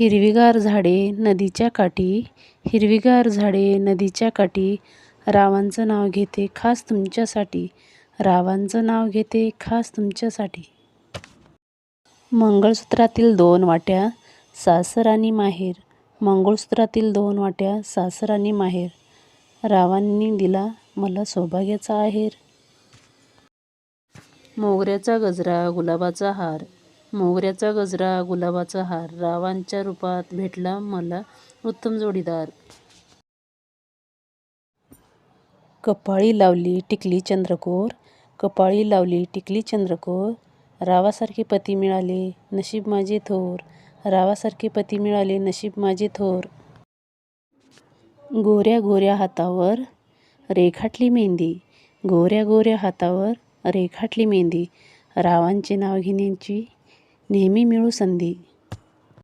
हिरवीगार झाडे नदीच्या काठी हिरवीगार झाडे नदीच्या काठी. रावांचं नाव घेते खास तुमच्यासाठी. रावांचं नाव घेते खास तुमच्यासाठी. मंगळसूत्रातील दोन वाट्या सासर आणि माहेर. मंगळसूत्रातील दोन वाट्या सासर आणि माहेर. रावांनी दिला मला सौभाग्याचा आहेर. मोगऱ्याचा गजरा गुलाबाचा हार. मोगऱ्याचा गजरा गुलाबाचा हार रावांच्या रूपात भेटला मला उत्तम जोडीदार. कपाळी लावली टिकली चंद्रकोर कपाळी लावली टिकली चंद्रकोर रावासारखे पती मिळाले नशीब माझे थोर रावासारखे पती मिळाले नशीब माझे थोर. गोऱ्या गोऱ्या हातावर रेखाटली मेहंदी गोऱ्या गोऱ्या हातावर रेखाटली मेहंदी रावांचे नाव घेण्याची नेहमी मिळू संधी.